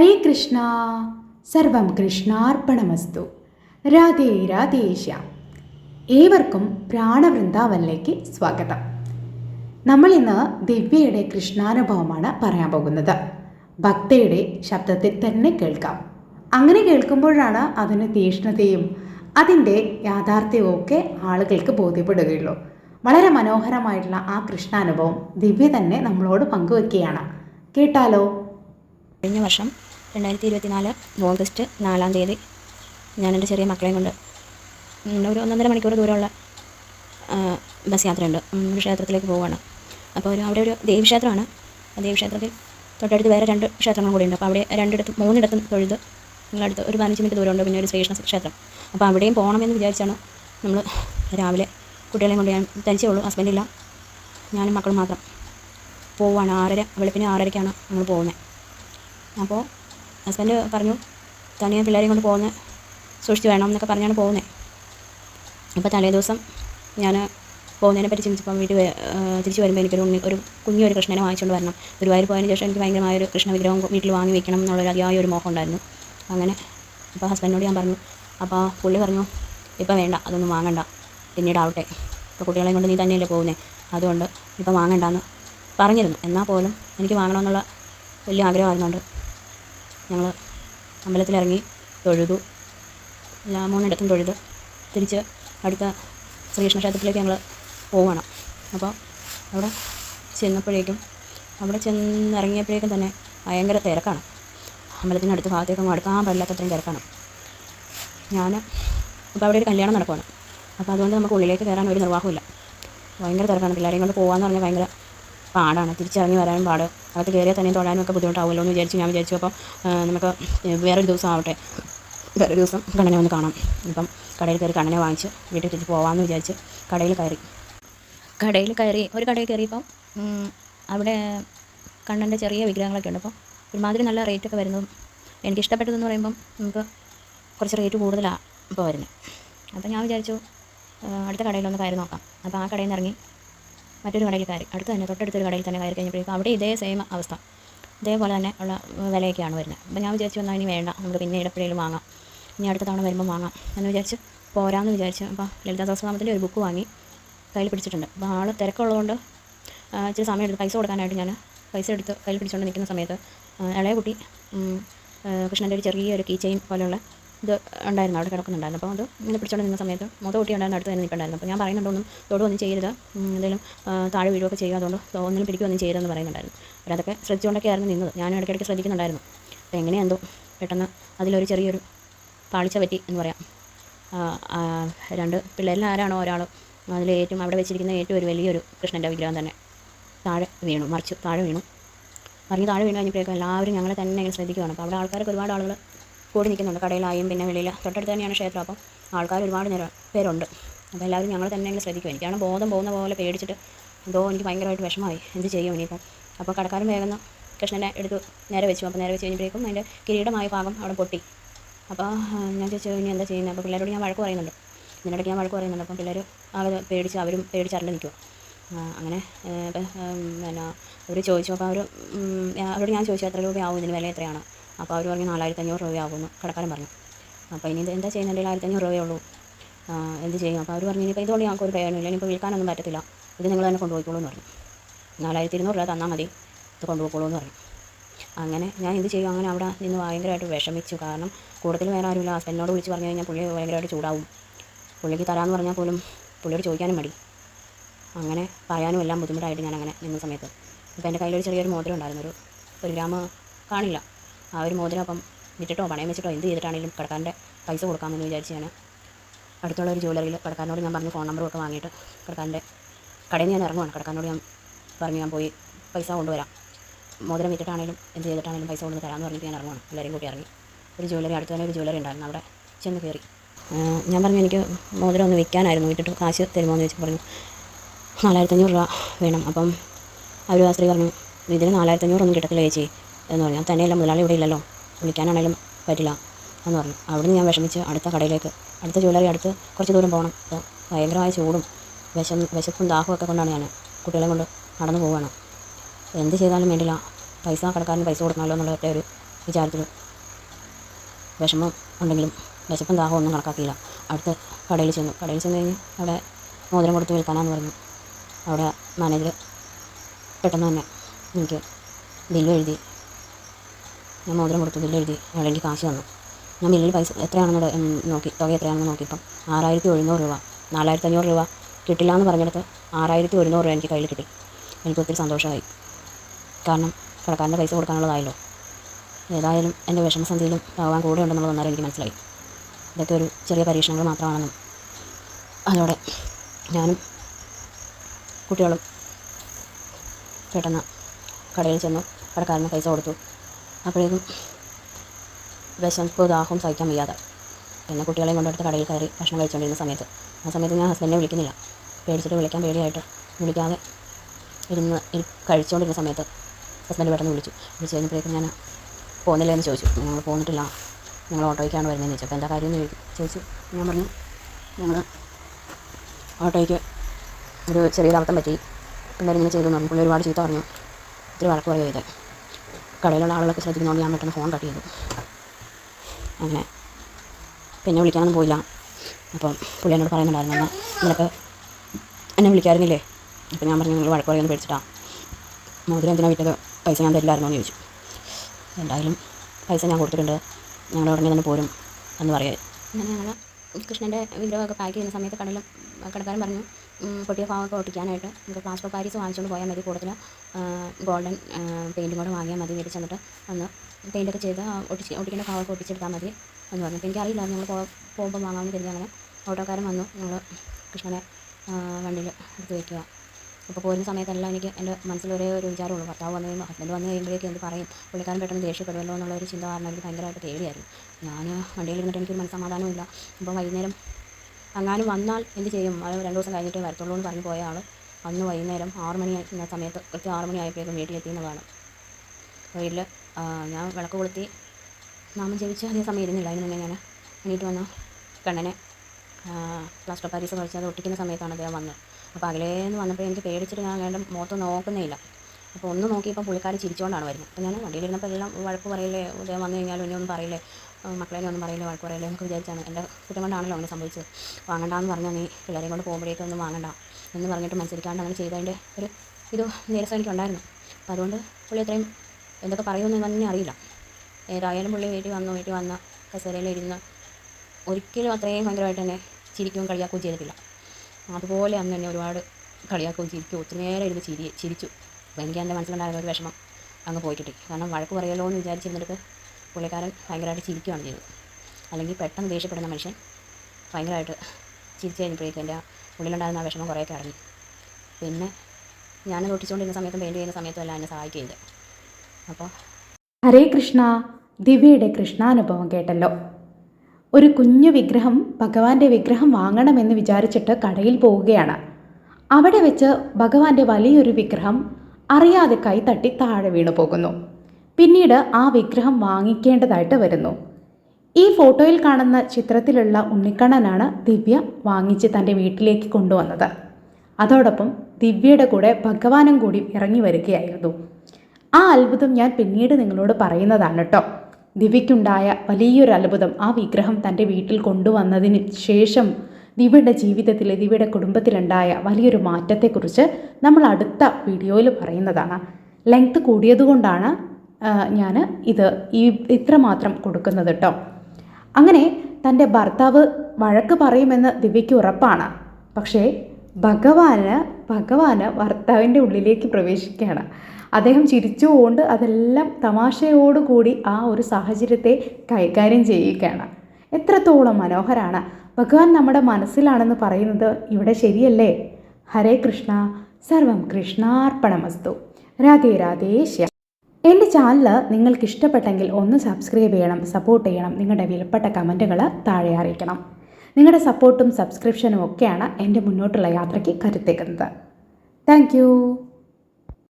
ഹരേ കൃഷ്ണ. സർവം കൃഷ്ണാർപ്പണമസ്തു. രാധേ രാധേശ്യാം ഏവർക്കും പ്രാണവൃന്ദാവനിലേക്ക് സ്വാഗതം. നമ്മൾ ഇന്ന് ദിവ്യയുടെ കൃഷ്ണാനുഭവമാണ് പറയാൻ പോകുന്നത്. ഭക്തയുടെ ശബ്ദത്തിൽ തന്നെ കേൾക്കാം. അങ്ങനെ കേൾക്കുമ്പോഴാണ് അതിന് തീഷ്ണതയും അതിന്റെ യാഥാർത്ഥ്യവും ഒക്കെ ആളുകൾക്ക് ബോധ്യപ്പെടുകയുള്ളൂ. വളരെ മനോഹരമായിട്ടുള്ള ആ കൃഷ്ണാനുഭവം ദിവ്യ തന്നെ നമ്മളോട് പങ്കുവെക്കുകയാണ്. കേട്ടാലോ? കഴിഞ്ഞ വർഷം രണ്ടായിരത്തി ഇരുപത്തിനാല് ഓഗസ്റ്റ് നാലാം തീയതി ഞാൻ എന്റെ ചെറിയ മക്കളെയും കൊണ്ട് ഒരു ഒന്നൊന്നര മണിക്കൂർ ദൂരമുള്ള ബസ് യാത്രയുണ്ട്. ഒരു ക്ഷേത്രത്തിലേക്ക് പോവുകയാണ്. അപ്പോൾ ഒരു അവിടെ ഒരു ദേവീക്ഷേത്രമാണ്. ദേവീക്ഷേത്രത്തിൽ തൊട്ടടുത്ത് വേറെ രണ്ട് ക്ഷേത്രങ്ങൾ കൂടി ഉണ്ട് അപ്പോൾ അവിടെ രണ്ടിടത്തും മൂന്നിടത്തും തൊഴുത് നിങ്ങളടുത്ത് ഒരു പതിനഞ്ച് മിനിറ്റ് ദൂരമുണ്ട്. പിന്നെ ഒരു ശ്രീകൃഷ്ണ ക്ഷേത്രം. അപ്പോൾ അവിടെയും പോകണമെന്ന് വിചാരിച്ചാണ് നമ്മൾ രാവിലെ കുട്ടികളെയും കൊണ്ട് ഞാൻ തനിച്ചേ ഉള്ളൂ. ഹസ്ബൻഡില്ല ഞാനും മക്കളും മാത്രം പോവാണ് ആറര വെളുപ്പിന് ആറരയ്ക്കാണ് നമ്മൾ പോകുന്നത്. അപ്പോൾ ഹസ്ബൻഡ് പറഞ്ഞു തനിയെ പിള്ളേരെയും കൊണ്ട് പോകുന്നത് സൂക്ഷിച്ച് വേണം എന്നൊക്കെ പറഞ്ഞാണ് പോകുന്നത് അപ്പോൾ തലേ ദിവസം ഞാൻ പോകുന്നതിനെ പറ്റി ചിന്തിച്ചപ്പോൾ വീട്ടിൽ തിരിച്ചു വരുമ്പോൾ എനിക്കൊരു ഉണ്ണി ഒരു കുഞ്ഞൊരു കൃഷ്ണനെ വാങ്ങിച്ചുകൊണ്ട് വരണം. ഗുരുവായൂർ പോയതിന് ശേഷം എനിക്ക് ഭയങ്കരമായ ഒരു കൃഷ്ണ വിഗ്രഹം വീട്ടിൽ വാങ്ങി വെക്കണം എന്നുള്ളൊരു അതിയായ ഒരു മോഹം ഉണ്ടായിരുന്നു. അങ്ങനെ അപ്പോൾ ഹസ്ബൻഡിനോട് ഞാൻ പറഞ്ഞു അപ്പോൾ പുള്ളി പറഞ്ഞു ഇപ്പോൾ വേണ്ട അതൊന്നും വാങ്ങണ്ട പിന്നീടാവട്ടെ ഇപ്പോൾ കുട്ടികളെയും കൊണ്ട് നീ തന്നെയല്ലേ പോകുന്നത് അതുകൊണ്ട് ഇപ്പോൾ വാങ്ങണ്ടെന്ന് പറഞ്ഞിരുന്നു. എന്നാൽ പോലും എനിക്ക് വാങ്ങണമെന്നുള്ള വലിയ ആഗ്രഹമായിരുന്നുകൊണ്ട് ഞങ്ങൾ അമ്പലത്തിലിറങ്ങി തൊഴുതു. എല്ലാ മൂന്നിടത്തും തൊഴുത്. തിരിച്ച് അടുത്ത ശ്രീകൃഷ്ണ ക്ഷേത്രത്തിലേക്ക് ഞങ്ങൾ പോവണം. അപ്പോൾ അവിടെ ചെന്നപ്പോഴേക്കും അവിടെ ചെന്നിറങ്ങിയപ്പോഴേക്കും തന്നെ ഭയങ്കര തിരക്കാണ്. അമ്പലത്തിനടുത്ത് ഭാഗത്തേക്കും അടുക്കാൻ പാടില്ലാത്തത്രയും തിരക്കാണ്. ഞാൻ ഇപ്പോൾ അവിടെ ഒരു കല്യാണം നടക്കുവാണ്. അപ്പോൾ അതുകൊണ്ട് നമുക്ക് ഉള്ളിലേക്ക് കയറാൻ ഒരു നിർവാഹമില്ല ഭയങ്കര തിരക്കാണ്. പിള്ളേരെയും കൊണ്ട് പോകാമെന്ന് പറഞ്ഞാൽ ഭയങ്കര പാടാണ്. തിരിച്ചിറങ്ങി വരാനും പാട്. അകത്ത് കയറിയാൽ തന്നെ തൊഴാനും ബുദ്ധിമുട്ടാവുമല്ലോ എന്ന് വിചാരിച്ച് ഞാൻ വിചാരിച്ചു. അപ്പോൾ നമുക്ക് വേറൊരു ദിവസം ആവട്ടെ. വേറൊരു ദിവസം കണ്ണനെ ഒന്ന് കാണാം. ഇപ്പം കടയിൽ കയറി കണ്ണനെ വാങ്ങിച്ച് വീട്ടിൽ തിരിച്ച് പോകാമെന്ന് വിചാരിച്ച് കടയിൽ കയറി. കടയിൽ കയറി ഒരു കടയിൽ കയറിയപ്പം അവിടെ കണ്ണന്റെ ചെറിയ വിഗ്രഹങ്ങളൊക്കെ ഉണ്ട്. അപ്പം ഒരുമാതിരി നല്ല റേറ്റൊക്കെ വരുന്നതും എനിക്ക് ഇഷ്ടപ്പെട്ടതെന്ന് പറയുമ്പം നമുക്ക് കുറച്ച് റേറ്റ് കൂടുതലാണ് ഇപ്പോൾ വരുന്നത്. അപ്പോൾ ഞാൻ വിചാരിച്ചു അടുത്ത കടയിലൊന്ന് കയറി നോക്കാം. അപ്പോൾ ആ കടയിൽ നിന്ന് ഇറങ്ങി മറ്റൊരു കടയിൽ കയറി അടുത്ത് തന്നെ തൊട്ടടുത്തൊരു കടയിൽ തന്നെ കയറി കഴിഞ്ഞപ്പോഴേക്കും അവിടെ ഇതേ സെയിം അവസ്ഥ. ഇതേപോലെ തന്നെ ഉള്ള വിലയൊക്കെയാണ് വരുന്നത്. അപ്പോൾ ഞാൻ വിചാരിച്ചു വന്നാൽ ഇനി വേണ്ട നമ്മൾ പിന്നെ എപ്പോഴേലും വാങ്ങാം. ഇനി അടുത്ത തവണ വരുമ്പോൾ വാങ്ങാം. എന്ന് വിചാരിച്ച് പോരാമെന്ന് വിചാരിച്ചു അപ്പോൾ ലളിതാ സഹസ്രനാമത്തിന്റെ ഒരു ബുക്ക് വാങ്ങി കയ്യിൽ പിടിച്ചിട്ടുണ്ട്. അപ്പോൾ ആൾ തിരക്കുള്ളതുകൊണ്ട് ഇച്ചിരി സമയം എടുത്ത് പൈസ കൊടുക്കാനായിട്ട് ഞാൻ പൈസ എടുത്ത് കയ്യിൽ പിടിച്ചുകൊണ്ട് നിൽക്കുന്ന സമയത്ത് ഇളയ കുട്ടി കൃഷ്ണന്റെ ഒരു ചെറിയൊരു കീ ചെയിൻ പോലെയുള്ള ഇത് ഉണ്ടായിരുന്നു. അവിടെ കിടക്കുന്നുണ്ടായിരുന്നു. അപ്പോൾ അത് ഇങ്ങനെ പിടിച്ചുകൊണ്ട് നിന്ന സമയത്ത് മുഖം കുട്ടി ഉണ്ടായിരുന്നു അടുത്ത് തന്നെ നിൽപ്പുണ്ടായിരുന്നു. അപ്പോൾ ഞാൻ പറയുന്നുണ്ടോ ഒന്നും തൊടുവൊന്നും ചെയ്യരുത്. എന്തെങ്കിലും താഴെ വീഴുകയൊക്കെ ചെയ്യുക. അതുകൊണ്ട് ഒന്നിനും പിടിക്കുകയൊന്നും ചെയ്യരുതെന്ന് പറയുന്നുണ്ടായിരുന്നു. അപ്പോൾ അതൊക്കെ ശ്രദ്ധിച്ചുകൊണ്ടൊക്കെ ആയിരുന്നു നിന്നത്. ഞാനും ഇടയ്ക്കിടയ്ക്ക് ശ്രദ്ധിക്കുന്നുണ്ടായിരുന്നു. അപ്പോൾ എങ്ങനെയെന്തോ പെട്ടെന്ന് അതിലൊരു ചെറിയൊരു പാളിച്ച പറ്റി എന്ന് പറയാം. രണ്ട് പിള്ളേരിൽ ആരാണോ ഒരാൾ അതിൽ ഏറ്റവും അവിടെ വെച്ചിരിക്കുന്ന ഏറ്റവും ഒരു വലിയൊരു കൃഷ്ണന്റെ വിഗ്രഹം തന്നെ താഴെ വീണു മറിച്ച് താഴെ വീണു. മറിഞ്ഞ് താഴെ വീണ് കഴിഞ്ഞപ്പോഴേക്കും എല്ലാവരും ഞങ്ങളെ തന്നെ ഇങ്ങനെ ശ്രദ്ധിക്കുകയാണ് അപ്പോൾ അവിടെ ആൾക്കാരൊക്കെ ഒരുപാട് ആളുകൾ കൂടി നിൽക്കുന്നുണ്ട്. കടയിലായും പിന്നെ വെളിയിൽ. തൊട്ടടുത്ത് തന്നെയാണ് ക്ഷേത്രം. അപ്പം ആൾക്കാർ ഒരുപാട് നേരം പേരുണ്ട്. അപ്പോൾ എല്ലാവരും ഞങ്ങൾ തന്നെ ഇങ്ങനെ ശ്രദ്ധിക്കും. എനിക്കാണ് ബോധം പോകുന്ന പോലെ പേടിച്ചിട്ട് എന്തോ എനിക്ക് ഭയങ്കരമായിട്ട് വിഷമമായി. എന്ത് ചെയ്യും ഇനിയിപ്പം? അപ്പോൾ കടക്കാരൻ വേഗം കൃഷ്ണനെ എടുത്ത് നേരെ വെച്ചു. അപ്പോൾ നേരെ വെച്ച് കഴിഞ്ഞപ്പോഴേക്കും അതിന്റെ കിരീടമായ ഭാഗം അവിടെ പൊട്ടി. അപ്പോൾ ഞാൻ ചോദിച്ചു ഇനി എന്താ ചെയ്യുന്നത്? അപ്പോൾ പിള്ളേരോട് ഞാൻ വഴക്ക് പറയുന്നുണ്ട്. ഇതിനിടയ്ക്ക് ഞാൻ വഴക്ക് പറയുന്നുണ്ട്. അപ്പം പിള്ളേർ ആകെ പേടിച്ച് അവരും പേടിച്ചറിഞ്ഞ് നിൽക്കുക അങ്ങനെ പിന്നെ അവർ ചോദിച്ചു. അപ്പോൾ അവർ അവരോട് ഞാൻ ചോദിച്ചു എത്ര രൂപയാവും? ഇതിന് വില എത്രയാണ്? അപ്പോൾ അവർ പറഞ്ഞു നാലായിരത്തി അഞ്ഞൂറ് രൂപയാവുമെന്ന് കടക്കാരൻ പറഞ്ഞു. അപ്പോൾ ഇനി ഇത് എന്താ ചെയ്യുന്നുണ്ടെങ്കിൽ ആയിരത്തി അഞ്ഞൂറ് രൂപയേ ഉള്ളൂ. എന്ത് ചെയ്യും? അപ്പോൾ അവർ പറഞ്ഞു ഇനിയിപ്പോൾ ഇതുകൊണ്ട് ഞങ്ങൾക്ക് ഒരു പ്രയോജനമില്ല ഇനിയിപ്പോൾ വിൽക്കാനൊന്നും പറ്റത്തില്ല. ഇത് നിങ്ങൾ തന്നെ കൊണ്ടുപോയിക്കോളൂ എന്ന് പറഞ്ഞു. നാലായിരത്തി ഇരുന്നൂറ് രൂപ തന്നാൽ മതി. ഇത് കൊണ്ടുപോയിക്കോളൂ എന്ന് പറഞ്ഞു. അങ്ങനെ ഞാൻ എന്ത് ചെയ്യും? അങ്ങനെ അവിടെ നിന്ന് ഭയങ്കരമായിട്ട് വിഷമിച്ചു. കാരണം കൂടുതൽ വേറെ ആരുമില്ല. ഹസ്ബൻഡിനോട് വിളിച്ച് പറഞ്ഞു കഴിഞ്ഞാൽ പുള്ളി ഭയങ്കരമായിട്ട് ചൂടാവും. പുള്ളിക്ക് തരാമെന്ന് പറഞ്ഞാൽ പോലും പുള്ളിയോട് ചോദിക്കാനും മടി. അങ്ങനെ പറയാനും എല്ലാം ബുദ്ധിമുട്ടായിട്ട് ഞാൻ അങ്ങനെ നിന്ന സമയത്ത്. ഇപ്പോൾ എന്റെ കയ്യിലൊരു ചെറിയൊരു മോതിരം ഉണ്ടായിരുന്നു. ഒരു ഒരു ഗ്രാമ കാണില്ല. ആ ഒരു മോതിരം അപ്പം വിറ്റിട്ടോ പണയം വെച്ചിട്ടോ എന്ത് ചെയ്തിട്ടാണെങ്കിലും കടക്കാരന്റെ പൈസ കൊടുക്കാമെന്ന് വിചാരിച്ച് ഞാൻ അടുത്തുള്ള ഒരു ജ്വല്ലറിയിൽ കടക്കാരനോട് ഞാൻ പറഞ്ഞു ഫോൺ നമ്പർ ഒക്കെ വാങ്ങിയിട്ട് കടക്കാരന്റെ കടയിൽ നിന്ന് ഞാൻ ഇറങ്ങുവാണ്. കടക്കാരനോട് ഞാൻ പറഞ്ഞു ഞാൻ പോയി പൈസ കൊണ്ടുവരാം. മോതിരം വിറ്റിട്ടാണെങ്കിലും എന്ത് ചെയ്തിട്ടാണെങ്കിലും പൈസ കൊണ്ടു തരാമെന്ന് പറഞ്ഞിട്ട് ഞാൻ ഇറങ്ങുവാണ്. എല്ലാവരും കൂടി ഇറങ്ങി. ഒരു ജ്വല്ലറി അടുത്ത് തന്നെ ഒരു ജ്വല്ലറി ഉണ്ടായിരുന്നു. അവിടെ ചെന്ന് കയറി. ഞാൻ പറഞ്ഞു എനിക്ക് മോതിരം ഒന്ന് വിൽക്കാനായിരുന്നു. വിറ്റിട്ട് കാശ് തരുമോ എന്ന് ചോദിച്ചു പറഞ്ഞു നാലായിരത്തഞ്ഞൂറ് രൂപ വേണം. അപ്പം അവർ ആ സ്ത്രീ പറഞ്ഞു ഇതിന് നാലായിരത്തഞ്ഞൂറൊന്നും കിട്ടത്തില്ല ചേച്ചി. എന്ന് പറഞ്ഞു തന്നെയല്ല മുതലാളി ഇവിടെ ഇല്ലല്ലോ. വിളിക്കാനാണെങ്കിലും പറ്റില്ല എന്ന് പറഞ്ഞു. അവിടുന്ന് ഞാൻ വിഷമിച്ച് അടുത്ത കടയിലേക്ക് അടുത്ത ജ്വല്ലറി അടുത്ത് കുറച്ച് ദൂരം പോകണം. അപ്പോൾ ഭയങ്കരമായ ചൂടും വിശം വിശപ്പും ദാഹവും ഒക്കെ കൊണ്ടാണ് ഞാൻ കുട്ടികളെ കൊണ്ട് നടന്നു പോവുകയാണ്. എന്ത് ചെയ്താലും വേണ്ടില്ല. പൈസ കടക്കാരന് പൈസ കൊടുക്കണമല്ലോ എന്നുള്ള ഒരു വിചാരത്തിൽ വിഷമം ഉണ്ടെങ്കിലും വിശപ്പും ദാഹവും ഒന്നും കണക്കാക്കിയില്ല അടുത്ത് കടയിൽ ചെന്നു. കടയിൽ ചെന്ന് കഴിഞ്ഞ് അവിടെ മോതിരം കൊടുത്ത് വിൽക്കാനാന്ന് പറഞ്ഞു. അവിടെ മാനേജർ പെട്ടെന്ന് തന്നെ എനിക്ക് ബില്ല് എഴുതി ഞാൻ മോതിരം കൊടുത്തു ബില്ല് എഴുതി. അയാൾ എനിക്ക് കാശ് തന്നു. ഞാൻ ബില്ലിൽ പൈസ എത്രയാണെന്ന് നോക്കി. തുക എത്രയാണെന്ന് നോക്കിയപ്പം ആറായിരത്തി ഒരുന്നൂറ് രൂപ. നാലായിരത്തി അഞ്ഞൂറ് രൂപ കിട്ടില്ല എന്ന് പറഞ്ഞിടത്ത് ആറായിരത്തി ഒരുന്നൂറ് രൂപ എനിക്ക് കയ്യിൽ കിട്ടി. എനിക്ക് ഒത്തിരി സന്തോഷമായി. കാരണം കടക്കാരന്റെ പൈസ കൊടുക്കാനുള്ളതായല്ലോ. ഏതായാലും എന്റെ വിഷമസന്ധിയിലും ഭഗവാൻ കൂടെ ഉണ്ടെന്നുള്ളത് അന്നേരം എനിക്ക് മനസ്സിലായി. ഇതൊക്കെ ഒരു ചെറിയ പരീക്ഷണങ്ങൾ മാത്രമാണെന്നും. അതോടെ ഞാനും കുട്ടികളും പെട്ടെന്ന് കടയിൽ ചെന്നു കടക്കാരന് പൈസ കൊടുത്തു. അപ്പോഴേക്കും വിശപ്പ് ദാഹവും സഹിക്കാൻ വയ്യാതെ പിന്നെ കുട്ടികളെയും കൊണ്ടെടുത്ത് കടയിൽ കയറി ഭക്ഷണം കഴിച്ചുകൊണ്ടിരുന്ന സമയത്ത്. ആ സമയത്ത് ഞാൻ ഹസ്ബൻഡിനെ വിളിക്കുന്നില്ല. പേടിച്ചിട്ട് വിളിക്കാൻ പേടിയായിട്ട് വിളിക്കാതെ ഇരുന്ന് കഴിച്ചുകൊണ്ടിരുന്ന സമയത്ത് ഹസ്ബൻഡ് പെട്ടെന്ന് വിളിച്ചു. വിളിച്ചു കഴിഞ്ഞപ്പോഴേക്കും ഞാൻ പോകുന്നില്ല എന്ന് ചോദിച്ചു ഞങ്ങൾ പോന്നിട്ടില്ല ഞങ്ങൾ ഓട്ടോയ്ക്കാണ് വരുന്നതെന്ന് ചോദിച്ചു. അപ്പോൾ എന്താ കാര്യം എന്ന് ചോദിച്ചു ഞാൻ പറഞ്ഞു ഞങ്ങൾ ഓട്ടോയ്ക്ക് ഒരു ചെറിയ അബദ്ധം പറ്റി. പിള്ളേർ ഇങ്ങനെ ചെയ്തു എന്ന് പുള്ളി ഒരുപാട് ചീത്ത പറഞ്ഞു. ഒത്തിരി വഴക്ക് പറയുക ചെയ്തത് കടയിലുള്ള ആളുകളൊക്കെ ശ്രദ്ധിക്കുന്നതുകൊണ്ട് ഞാൻ പെട്ടെന്ന് ഫോൺ കട്ട് ചെയ്തു. അങ്ങനെ. പിന്നെ വിളിക്കാനൊന്നും പോയില്ല. അപ്പം പുള്ളി എന്നോട് പറയുന്നുണ്ടായിരുന്നു നിനക്ക് എന്നെ വിളിക്കാറുന്നില്ലേ അപ്പം ഞാൻ പറഞ്ഞു നിങ്ങൾ വഴക്ക് പറയുമെന്ന് പേടിച്ചിട്ടാണ് മോതിരം എന്തിനാണ് വിറ്റത്? പൈസ ഞാൻ തരില്ലായിരുന്നോ എന്ന് ചോദിച്ചു. എന്തായാലും പൈസ ഞാൻ കൊടുത്തിട്ടുണ്ട്. ഞങ്ങൾ ഉടനെ തന്നെ പോരും എന്ന് പറയുക അങ്ങനെ ഞങ്ങൾ കൃഷ്ണന്റെ വിഗ്രഹമൊക്കെ പാക്ക് ചെയ്യുന്ന സമയത്ത് കടലും കടക്കാരൻ പറഞ്ഞു പൊട്ടിയ ഭാഗമൊക്കെ ഒട്ടിക്കാനായിട്ട് നമുക്ക് പ്ലാസ്റ്റർ പാരീസ് വാങ്ങിച്ചുകൊണ്ട് പോയാൽ മതി കൂടുതൽ ഗോൾഡൻ പെയിന്റും കൂടെ വാങ്ങിയാൽ മതി മേടിച്ച് ചെന്നിട്ട് ഒന്ന് പെയിന്റൊക്കെ ചെയ്ത് ഒട്ടിച്ച് ഒട്ടിക്കേണ്ട ഭാഗമൊക്കെ ഒട്ടിച്ചെടുത്താൽ മതി എന്ന് പറഞ്ഞു. അപ്പോൾ എനിക്കറിയില്ല ഞങ്ങൾ പോകുമ്പോൾ വാങ്ങാമെന്ന് കരുതി അങ്ങനെ ഓട്ടോക്കാരൻ വന്നു. ഞങ്ങൾ കൃഷ്ണനെ വണ്ടിയിൽ എടുത്ത് വയ്ക്കുക. അപ്പോൾ പോരുന്ന സമയത്തെല്ലാം എനിക്ക് എന്റെ മനസ്സിൽ ഒരേ ഒരു വിചാരമുള്ളൂ ഭർത്താവ് വന്നു കഴിയുമ്പോൾ ഹസ്ബൻഡ് വന്നു കഴിയുമ്പോഴേക്കും എന്ത് പറയും? പുള്ളിക്കാരൻ പെട്ടെന്ന് ദേഷ്യപ്പെടുമല്ലോ എന്നുള്ള ഒരു ചിന്ത കാരണം എനിക്ക് ഭയങ്കരമായിട്ട് പേടിയായിരുന്നു ഞാൻ വണ്ടിയിൽ ഇരുന്നിട്ട് എനിക്കൊരു മനസ്സമാധാനമില്ല അപ്പോൾ വൈകുന്നേരം അങ്ങാനും വന്നാൽ എന്ത് ചെയ്യും? അത് രണ്ട് ദിവസം കഴിഞ്ഞിട്ട് വരത്തുള്ളൂ എന്ന് പറഞ്ഞു പോയ ആൾ അന്ന് വൈകുന്നേരം ആറ് മണി എന്ന സമയത്ത് കൃത്യം ആറ് മണി ആയപ്പോഴേക്കും വീട്ടിലെത്തി എന്നുള്ളതാണ് അപ്പോൾ വീട്ടിൽ ഞാൻ വിളക്ക് കൊളുത്തി. നാമം ജപിച്ച് അതേ സമയം ഇരുന്നില്ല അതിന് മുന്നേ ഞാൻ എണീറ്റ് വന്ന? കണ്ണനെ പ്ലാസ്റ്റർ പാരീസ് അത് ഒട്ടിക്കുന്ന സമയത്താണ് അദ്ദേഹം വന്നത്. അപ്പോൾ അകലേന്ന് വന്നപ്പോൾ എനിക്ക് പേടിച്ചിട്ട് ഞാൻ വേണ്ട മുഖത്ത് നോക്കുന്നേ ഇല്ല അപ്പോൾ ഒന്ന് നോക്കിയപ്പോൾ പുള്ളിക്കാരി ചിരിച്ചുകൊണ്ടാണ് വരുന്നത് അപ്പോൾ ഞാൻ വണ്ടിയിലിരുന്നപ്പോൾ എല്ലാം വഴക്ക് പറയില്ലേ ഉദയം വന്നു കഴിഞ്ഞാൽ ഇനി ഒന്നും പറയില്ലേ മക്കളെ ഒന്നും പറയില്ലേ വഴക്ക് പറയില്ലേ എന്നൊക്കെ വിചാരിച്ചാണ്. എന്റെ കുറ്റം കൊണ്ടാണല്ലോ അങ്ങനെ സംഭവിച്ചത്. വാങ്ങണ്ടാന്ന് പറഞ്ഞാൽ നീ പിള്ളേരെയും കൊണ്ട് പോകുമ്പോഴേക്കും ഒന്നും വാങ്ങണ്ട എന്ന് പറഞ്ഞിട്ട് മത്സരിക്കാണ്ട് അങ്ങനെ ചെയ്തതിന്റെ ഒരു ഇത് നേരസം എനിക്കുണ്ടായിരുന്നു അപ്പോൾ അതുകൊണ്ട് പുള്ളി അത്രയും എന്തൊക്കെ പറയുമെന്ന് തന്നെ അറിയില്ല. ഏതായാലും പുള്ളി വീട്ടിൽ വന്നു വീട്ടിൽ വന്ന കസേരയിലിരുന്ന് ഒരിക്കലും അത്രയും ഭയങ്കരമായിട്ട് തന്നെ ചിരിക്കുകയും കളിയാക്കുകയും ചെയ്തിട്ടില്ല. അതുപോലെ അന്ന് തന്നെ ഒരുപാട് കളിയാക്കുകയും ചിരിക്കുകയും ഒത്തിരി നേരം ഇരുന്ന് ചിരി ചിരിച്ചു. എനിക്ക് എന്റെ മനസ്സിലുണ്ടായിരുന്ന ഒരു വിഷമം അങ്ങ് പോയി കിട്ടി കാരണം വഴക്ക് പറയുമല്ലോ എന്ന് വിചാരിച്ചിരുന്നിട്ട് പുള്ളിക്കാരൻ ഭയങ്കരമായിട്ട് ചിരിക്കുകയാണ് ചെയ്തത്. അല്ലെങ്കിൽ പെട്ടെന്ന് ദേഷ്യപ്പെടുന്ന മനുഷ്യൻ ഭയങ്കരമായിട്ട് ചിരിച്ചു കഴിഞ്ഞപ്പോഴേക്കും എന്റെ ഉള്ളിലുണ്ടായിരുന്ന വിഷമം കുറേയൊക്കെ കിടങ്ങി പിന്നെ ഞാൻ ഒട്ടിച്ചുകൊണ്ടിരുന്ന സമയത്തും പെയിന്റ് ചെയ്യുന്ന സമയത്തും എല്ലാം എന്നെ സഹായിക്കുകയും ചെയ്തു അപ്പോൾ ഹരേ കൃഷ്ണ ദിവ്യയുടെ കൃഷ്ണാനുഭവം കേട്ടല്ലോ. ഒരു കുഞ്ഞു വിഗ്രഹം ഭഗവാന്റെ വിഗ്രഹം വാങ്ങണമെന്ന് വിചാരിച്ചിട്ട് കടയിൽ പോവുകയാണ്. അവിടെ വെച്ച് ഭഗവാന്റെ വലിയൊരു വിഗ്രഹം അറിയാതെ കൈതട്ടി താഴെ വീണു പോകുന്നു. പിന്നീട് ആ വിഗ്രഹം വാങ്ങിക്കേണ്ടതായിട്ട് വരുന്നു. ഈ ഫോട്ടോയിൽ കാണുന്ന ചിത്രത്തിലുള്ള ഉണ്ണിക്കണ്ണനാണ് ദിവ്യ വാങ്ങിച്ച് തന്റെ വീട്ടിലേക്ക് കൊണ്ടുവന്നത്. അതോടൊപ്പം ദിവ്യയുടെ കൂടെ ഭഗവാനും കൂടി ഇറങ്ങി വരികയായിരുന്നു. ആ അത്ഭുതം ഞാൻ പിന്നീട് നിങ്ങളോട് പറയുന്നതാണ് കേട്ടോ ദിവ്യയ്ക്കുണ്ടായ വലിയൊരു അത്ഭുതം ആ വിഗ്രഹം തന്റെ വീട്ടിൽ കൊണ്ടുവന്നതിന് ശേഷം ദിവ്യയുടെ ജീവിതത്തിൽ ദിവ്യയുടെ കുടുംബത്തിലുണ്ടായ വലിയൊരു മാറ്റത്തെക്കുറിച്ച് നമ്മൾ അടുത്ത വീഡിയോയിൽ പറയുന്നതാണ്. ലെങ്ത് കൂടിയതുകൊണ്ടാണ് ഞാൻ ഇത് ഈ ഇത്രമാത്രം കൊടുക്കുന്നത് കേട്ടോ അങ്ങനെ തന്റെ ഭർത്താവ് വഴക്ക് പറയുമെന്ന് ദിവ്യയ്ക്ക് ഉറപ്പാണ്. പക്ഷേ ഭഗവാന് ഭഗവാന് ഭർത്താവിന്റെ ഉള്ളിലേക്ക് പ്രവേശിക്കുകയാണ്. അദ്ദേഹം ചിരിച്ചുകൊണ്ട് അതെല്ലാം തമാശയോടുകൂടി ആ ഒരു സാഹചര്യത്തെ കൈകാര്യം ചെയ്യുകയാണ്. എത്രത്തോളം മനോഹരമാണ് ഭഗവാൻ നമ്മുടെ മനസ്സിലാണെന്ന് പറയുന്നത് ഇവിടെ ശരിയല്ലേ? ഹരേ കൃഷ്ണ സർവം കൃഷ്ണാർപ്പണമസ്തു. രാധേ രാധേ ശ്യാം. എന്റെ ചാനൽ നിങ്ങൾക്ക് ഇഷ്ടപ്പെട്ടെങ്കിൽ ഒന്ന് സബ്സ്ക്രൈബ് ചെയ്യണം സപ്പോർട്ട് ചെയ്യണം നിങ്ങളുടെ വിലപ്പെട്ട കമന്റുകൾ താഴെ അറിയിക്കണം. നിങ്ങളുടെ സപ്പോർട്ടും സബ്സ്ക്രിപ്ഷനും ഒക്കെയാണ് എന്റെ മുന്നോട്ടുള്ള യാത്രയ്ക്ക് കരുത്തേക്കുന്നത്. താങ്ക്